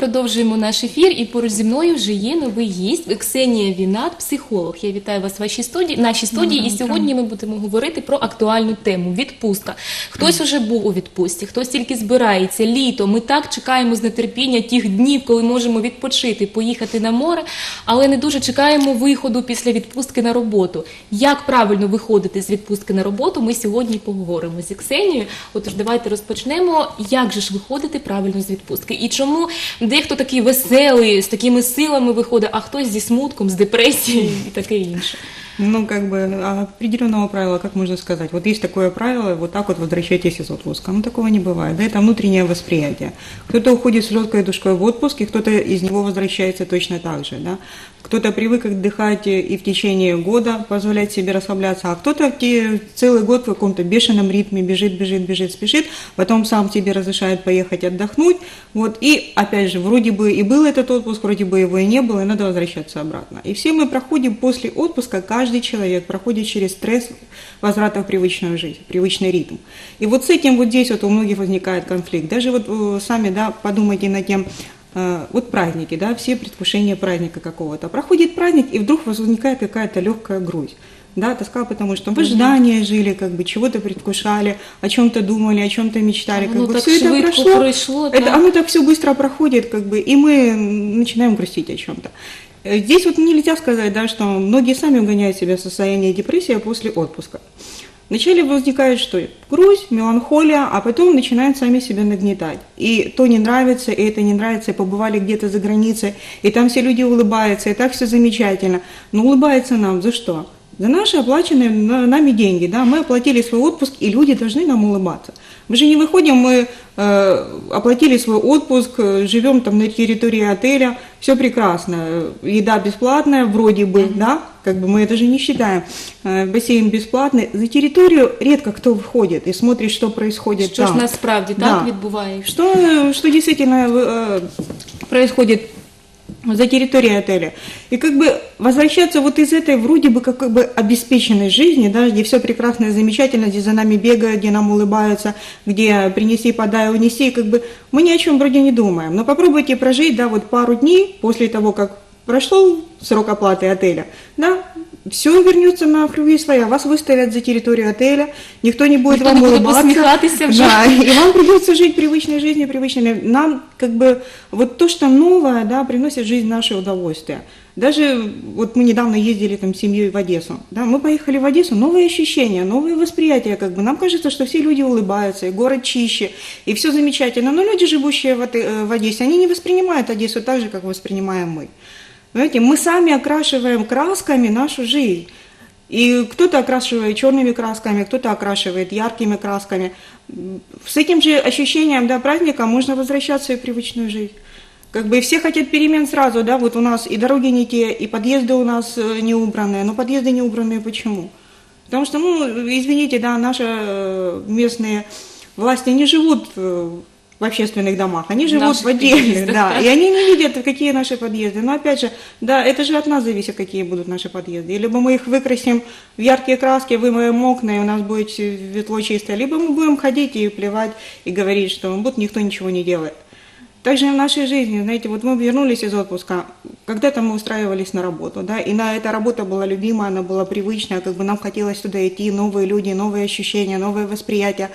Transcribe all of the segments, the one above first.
продовжуємо наш ефір, і поруч зі мною вже є новий гість Ксенія Вінат, психолог. Я вітаю вас в вашій студії, нашій студії. І сьогодні ми будемо говорити про актуальну тему відпустка. Хтось уже був у відпустці, хтось тільки збирається літо. Ми так чекаємо з нетерпіння тих днів, коли можемо відпочити, поїхати на море, але не дуже чекаємо виходу після відпустки на роботу. Як правильно виходити з відпустки на роботу? Ми сьогодні поговоримо зі Ксенією. Отож, давайте розпочнемо. Як же ж виходити правильно з відпустки? І чому дехто такий веселий, з такими силами виходить, а хтось зі смутком, з депресією і таке інше. Ну, как бы а определенного правила, как можно сказать? Вот есть такое правило, вот так вот возвращайтесь из отпуска. Ну, такого не бывает. Да, это внутреннее восприятие. Кто-то уходит с легкой душой в отпуск, и кто-то из него возвращается точно так же. Да? Кто-то привык отдыхать и в течение года позволять себе расслабляться, а кто-то целый год в каком-то бешеном ритме бежит, бежит, бежит, спешит, потом сам себе разрешает поехать отдохнуть. Вот, и опять же, вроде бы и был этот отпуск, вроде бы его и не было, и надо возвращаться обратно. И все мы проходим после отпуска, каждый человек проходит через стресс возврата в привычную жизнь, привычный ритм. И вот с этим вот здесь вот у многих возникает конфликт. Даже вот э, сами, да, подумайте над тем, вот праздники, да, все предвкушения праздника какого-то. Проходит праздник, и вдруг возникает какая-то легкая грусть. Да, тоска, потому что в ожидании жили, как бы чего-то предвкушали, о чем-то думали, о чем-то мечтали. Как бы все это прошло, пройшло, это, да. оно так все быстро проходит, как бы, и мы начинаем грустить о чем-то. Э, Здесь вот нельзя сказать, да, что многие сами угоняют себя в состояние депрессии после отпуска. Вначале возникает что? Грусть, меланхолия, а потом начинают сами себя нагнетать. И то не нравится, и это не нравится, и побывали где-то за границей, и там все люди улыбаются, и так все замечательно. Но улыбается нам за что? За наши оплаченные на- нами деньги, да, мы оплатили свой отпуск, и люди должны нам улыбаться. Мы же не выходим, мы э, оплатили свой отпуск, э, живем там на территории отеля, все прекрасно, еда бесплатная вроде бы, да, как бы мы это же не считаем, Э, бассейн бесплатный. За территорию редко кто выходит и смотрит, что происходит Що ж там. насправді Да. так відбувається? Что, что действительно э, происходит за территорией отеля. И как бы возвращаться вот из этой вроде бы как бы обеспеченной жизни, да, где все прекрасно и замечательно, где за нами бегают, где нам улыбаются, где принеси, подай, унеси, и как бы мы ни о чем вроде не думаем. Но попробуйте прожить, да, вот пару дней после того, как прошел срок оплаты отеля, да, все вернется на круги своя, вас выставят за территорию отеля, никто не будет Ніхто вам не улыбаться. вже. Да, и вам придется жить привычной жизнью, привычной. Нам как бы вот то, что новое, да, приносит жизнь наше удовольствие. Даже вот мы недавно ездили там с семьей в Одессу, да, мы поехали в Одессу, новые ощущения, новые восприятия, как бы нам кажется, что все люди улыбаются, и город чище, и все замечательно, но люди, живущие в, э, в Одессе, они не воспринимают Одессу так же, как воспринимаем мы. Понимаете, мы сами окрашиваем красками нашу жизнь. И кто-то окрашивает черными красками, кто-то окрашивает яркими красками. С этим же ощущением да, праздника можно возвращаться и в привычную жизнь. Как бы все хотят перемен сразу, да, вот у нас и дороги не те, и подъезды у нас э, не убранные. Но подъезды не убранные почему? Потому что, ну, извините, да, наши э, местные власти не живут э, в общественных домах, они живут наших в отдельных, да, и они не видят, какие наши подъезды. Но опять же, да, это же от нас зависит, какие будут наши подъезды. И Либо мы их выкрасим в яркие краски, вымоем окна, и у нас будет светло чисто, либо мы будем ходить и плевать, и говорить, что вот никто ничего не делает. Также в нашей жизни, знаете, вот мы вернулись из отпуска, когда-то мы устраивались на работу, да, и на эта работа была любимая, она была привычная, как бы нам хотелось туда идти, новые люди, новые ощущения, новые восприятия.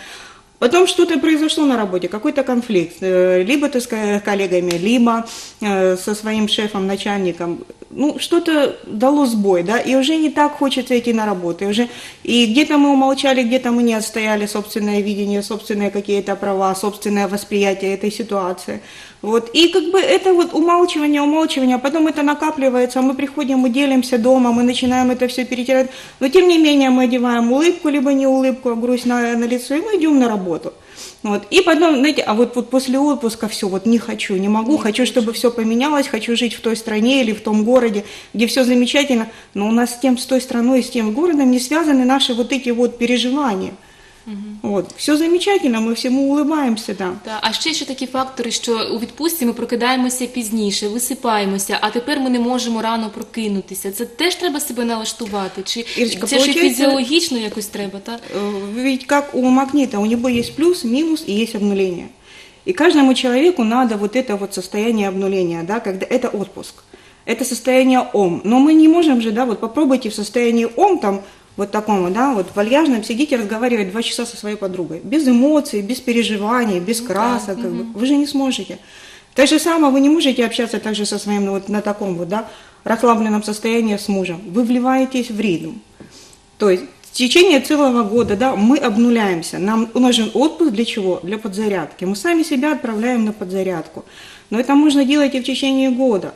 Потом что-то произошло на работе, какой-то конфликт, э, либо ты с ко- коллегами, либо э, со своим шефом, начальником. Ну, что-то дало сбой, да, и уже не так хочется идти на работу. И, уже, и где-то мы умолчали, где-то мы не отстояли собственное видение, собственные какие-то права, собственное восприятие этой ситуации. Вот. И как бы это вот умалчивание, умалчивание, а потом это накапливается, мы приходим, мы делимся дома, мы начинаем это все перетирать. Но тем не менее мы одеваем улыбку, либо не улыбку, а грусть на, на лицо, и мы идем на работу. Вот. И потом, знаете, а вот, вот после отпуска все, вот не хочу, не могу, хочу, чтобы все поменялось, хочу жить в той стране или в том городе, где все замечательно, но у нас с тем, с той страной, с тем городом не связаны наши вот эти вот переживания. Вот. Все замечательно, мы всему улыбаемся, да. Та, а ще ще такі фактори, що у відпустці ми прокидаємося пізніше, висипаємося, а тепер ми не можемо рано прокинутися. Це теж треба себе налаштувати? Чи Ірочка, це ж і получається- фізіологічно якось треба, так? Э, Ведь как у магнита, у него есть плюс, минус и есть обнуление. И каждому человеку надо вот это вот состояние обнуления, да, когда это отпуск. Это состояние ом. Но мы не можем же, да, вот попробуйте в состоянии ом там вот такому, да, вот вальяжном сидите разговаривать два часа со своей подругой. Без эмоций, без переживаний, без красок. Как бы. Вы же не сможете. Так же самое вы не можете общаться также со своим, ну, вот на таком вот, да, расслабленном состоянии с мужем. Вы вливаетесь в ритм. То есть в течение целого года да, мы обнуляемся. Нам нужен отпуск для чего? Для подзарядки. Мы сами себя отправляем на подзарядку. Но это можно делать и в течение года.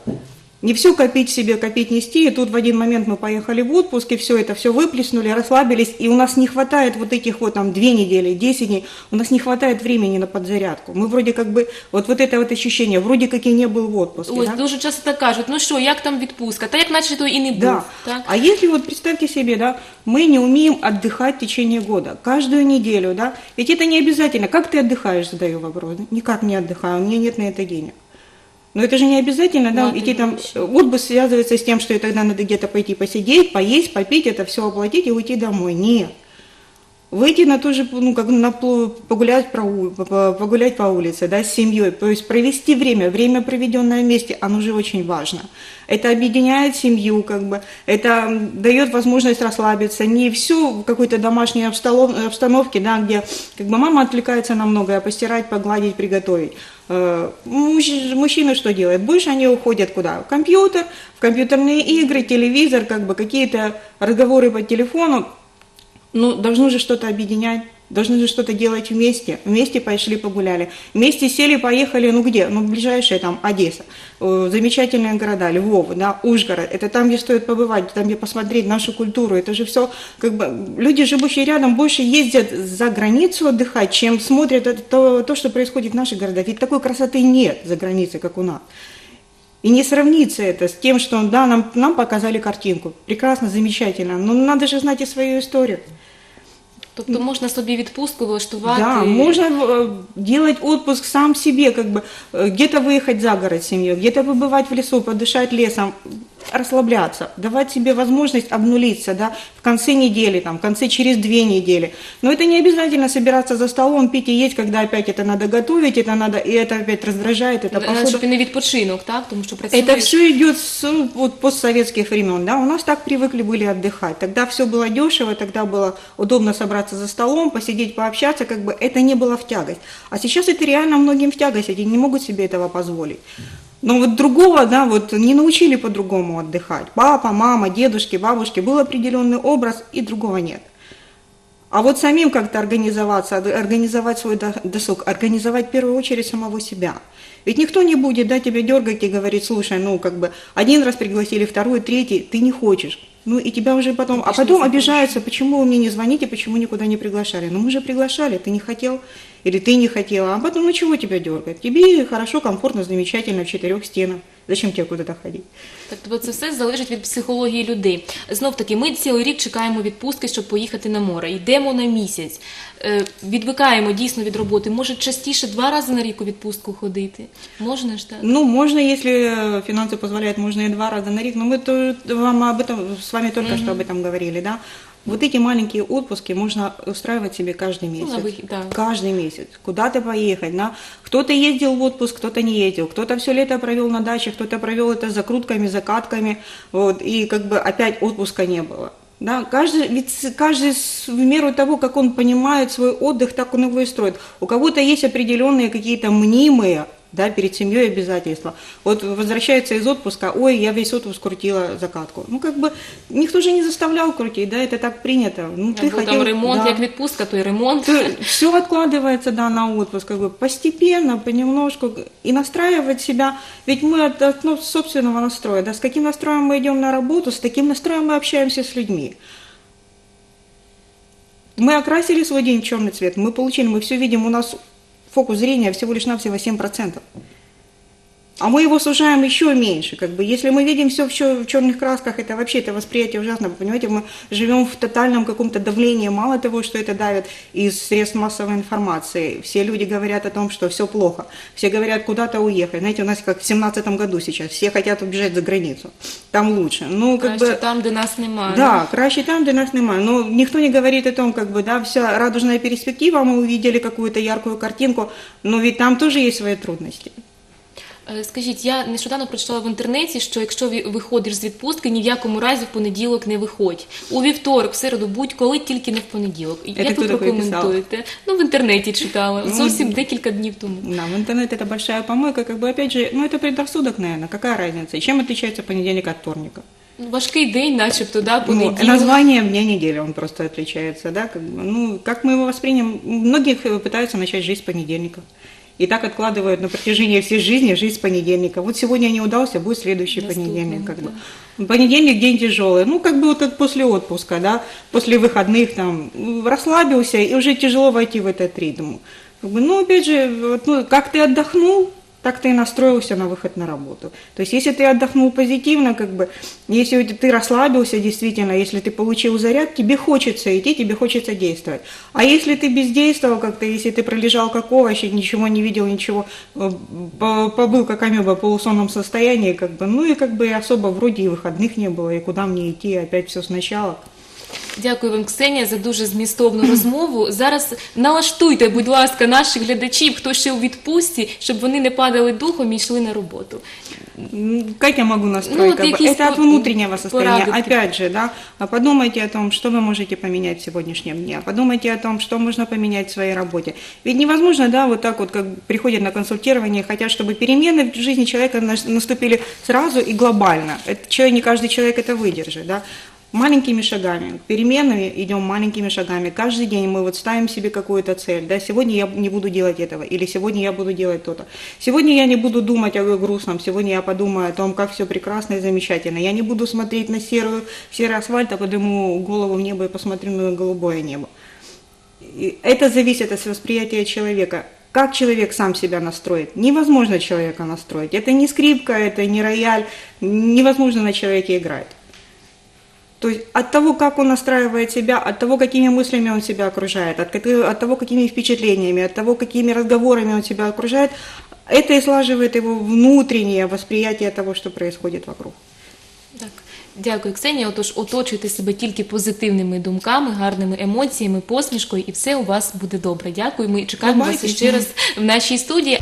Не все копить себе, копить, нести, и тут в один момент мы поехали в отпуск, и все это все выплеснули, расслабились, и у нас не хватает вот этих вот там две недели, десять дней, у нас не хватает времени на подзарядку. Мы вроде как бы, вот, вот это вот ощущение, вроде как и не был в отпуске. Ось да? дуже часто так кажуть, ну що, як там відпустка? Та як наче то і не був. Да. Так? А если вот представьте себе, да, мы не умеем отдыхать в течение года, каждую неделю, да, ведь это не обязательно. Как ты отдыхаешь, задаю вопрос. Никак не отдыхаю, у меня нет на это денег. Но это же не обязательно, да, Ладно, идти там, вообще. отпуск связывается с тем, что и тогда надо где-то пойти посидеть, поесть, попить, это все оплатить и уйти домой. Нет. Выйти на ту же, ну, как на погулять, про, погулять по улице, да, с семьей, то есть провести время, время, проведенное вместе, оно же очень важно. Это объединяет семью, как бы, это дает возможность расслабиться, не все в какой-то домашней обстановке, да, где как бы мама отвлекается на многое, постирать, погладить, приготовить. Э, мужч- Мужчины что делают? Больше они уходят куда? В компьютер, в компьютерные игры, телевизор, как бы какие-то разговоры по телефону, ну, должно же что-то объединять, должны же что-то делать вместе. Вместе пошли погуляли. Вместе сели, поехали, ну где? Ну, ближайшие там Одесса. Э, Замечательные города, Львов, да, Ужгород. Это там, где стоит побывать, там, где посмотреть нашу культуру. Это же все, как бы, люди, живущие рядом, больше ездят за границу отдыхать, чем смотрят то, то, что происходит в наших городах. Ведь такой красоты нет за границей, как у нас. И не сравнится это с тем, что да, нам, нам показали картинку. Прекрасно, замечательно. Но надо же знать и свою историю. Тобто можна собі відпустку влаштувати. Да, можно делать отпуск сам себе, как бы где-то выехать за город с семьей, где-то побывать в лесу, подышать лесом, расслабляться, давать себе возможность обнулиться, да, в конце недели, там, в конце через две недели. Но это не обязательно собираться за столом, пить и есть, когда опять это надо готовить, это надо, и это опять раздражает, это Е, посуда. Щоб і не відпочинок, так? Тому що працюєш. Это все идет с ну, вот, постсоветских времен, да, у нас так привыкли были отдыхать, тогда все было дешево, тогда было удобно собраться за столом, посидеть, пообщаться, как бы это не было в тягость. А сейчас это реально многим в тягость, они не могут себе этого позволить. Но вот другого, да, вот не научили по-другому отдыхать. Папа, мама, дедушки, бабушки, был определенный образ, и другого нет. А вот самим как-то организоваться, ор- организовать свой до- досуг, организовать в первую очередь самого себя. Ведь никто не будет да, тебя дергать и говорить, слушай, ну как бы один раз пригласили, второй, третий, ты не хочешь. Ну и тебя уже потом, а ж не потом обижаются, почему вы мне не звоните, почему никуда не приглашали. Ну мы же приглашали, ты не хотел или ты не хотела. А потом, ну чего тебя дергать? Тебе хорошо, комфортно, замечательно в четырех стенах. Зачем тебе куда-то ходить? Так, тобто це все залежить від психології людей. Знов таки, ми цілий рік чекаємо відпустки, щоб поїхати на море. Йдемо на місяць, е, відвикаємо дійсно від роботи. Може частіше два рази на рік у відпустку ходити? Можна ж так? Ну, можно, если э, финансы позволяют, можно и два раза на рік. Но мы то, вам об этом, с вами только что об этом говорили, да? Вот эти маленькие отпуски можно устраивать себе каждый месяц. на выход, да. Каждый месяц. Куда-то поехать. Да? Кто-то ездил в отпуск, кто-то не ездил. Кто-то все лето провел на даче, кто-то провел это закрутками, закатками. Вот, и как бы опять отпуска не было. Да, каждый, ведь каждый в меру того, как он понимает свой отдых, так он его и строит. У кого-то есть определенные какие-то мнимые да, перед семьей обязательства. Вот возвращается из отпуска, ой, я весь отпуск крутила закатку. Ну, как бы, никто же не заставлял крутить, да, это так принято. Ну, ты хотел, там ремонт, да. як відпустка, то й ремонт. все откладывается, да, на отпуск, как бы постепенно, понемножку, и настраивать себя, ведь мы от, от, ну, собственного настроя, да, с каким настроем мы идем на работу, с таким настроем мы общаемся с людьми. Мы окрасили свой день в черный цвет, мы получили, мы все видим, у нас фокус зрения всего лишь навсего 7%. А мы его сужаем еще меньше. Как бы, если мы видим все в, чер- в черных красках, это вообще это восприятие ужасно. Вы понимаете, мы живем в тотальном каком-то давлении. Мало того, что это давит из средств массовой информации. Все люди говорят о том, что все плохо. Все говорят куда-то уехать. Знаете, у нас как в семнадцатом году сейчас. Все хотят убежать за границу. Там лучше. Ну, как Краще бы... там, де нас немає. Да, краще там, де нас немає. Но никто не говорит о том, как бы, да, вся радужная перспектива, мы увидели какую-то яркую картинку, но ведь там тоже есть свои трудности. Е, Скажіть, я нещодавно прочитала в інтернеті, що якщо ві- виходиш з відпустки, ні в якому разі в понеділок не виходь. У вівторок, в середу, будь-коли, тільки не в понеділок. Це Як хто ви таке прокоментуєте? Ну, в інтернеті читала. Ну, Зовсім декілька днів тому. Да, в интернет это большая помойка, как бы, опять же, ну, это предрассудок, наверное, какая разница? И чем отличается понедельник от вторника? Ну, Важкий день, начебто, да, Ну, понеділок. название дня недели, он просто отличается, да, как бы, ну, как мы его воспримем, многих э, пытаются начать жизнь с понедельника. И так откладывают на протяжении всей жизни жизнь с понедельника. Вот сегодня не удался, будет следующий Наступный, понедельник. Как бы. Понедельник день тяжелый. Ну, как бы вот это после отпуска, да, после выходных там м, расслабился, и уже тяжело войти в этот ритм. Как бы, ну, опять же, вот, ну, как ты отдохнул, так ты и настроился на выход на работу. То есть, если ты отдохнул позитивно, как бы, если ты расслабился действительно, если ты получил заряд, тебе хочется идти, тебе хочется действовать. А если ты бездействовал как-то, если ты пролежал как овощ, ничего не видел, ничего, э, по- побыл как амеба в полусонном состоянии, как бы, ну и как бы особо вроде и выходных не было, и куда мне идти, опять все сначала. Дякую вам, Ксенія, за дуже змістовну розмову. Зараз налаштуйте, будь ласка, наших глядачів, хто ще у відпустці, щоб вони не падали духом і йшли на роботу. М, Как я могу настроить? Ну, вот как бы, какие это от спо- внутреннего состояния. порадовки. Опять же, да, а подумайте о том, что вы можете поменять в сегодняшнем дне. Подумайте о том, что можно поменять в своей работе. Ведь невозможно, да, вот так вот, как приходят на консультирование, хотят, чтобы перемены в жизни человека нас- наступили сразу и глобально. Это, человек, не каждый человек это выдержит, да. Маленькими шагами, переменами идем маленькими шагами. Каждый день мы вот ставим себе какую-то цель. Да, сегодня я не буду делать этого, или сегодня я буду делать то-то. Сегодня я не буду думать о грустном, сегодня я подумаю о том, как все прекрасно и замечательно. Я не буду смотреть на серую, серый асфальт, а подниму голову в небо и посмотрю на голубое небо. И это зависит от восприятия человека. Как человек сам себя настроит? Невозможно человека настроить. Это не скрипка, это не рояль. Невозможно на человеке играть. То есть от того, как он настраивает себя, от того, какими мыслями он себя окружает, от, каких- от того, какими впечатлениями, от того, какими разговорами он себя окружает, это и слаживает его внутреннее восприятие того, что происходит вокруг. Так. Дякую, Ксенія. Отож, оточуйте себе тільки позитивними думками, гарними емоціями, посмішкою, і все у вас буде добре. Дякую. Ми чекаємо вас Бувайте. ще раз в нашій студії.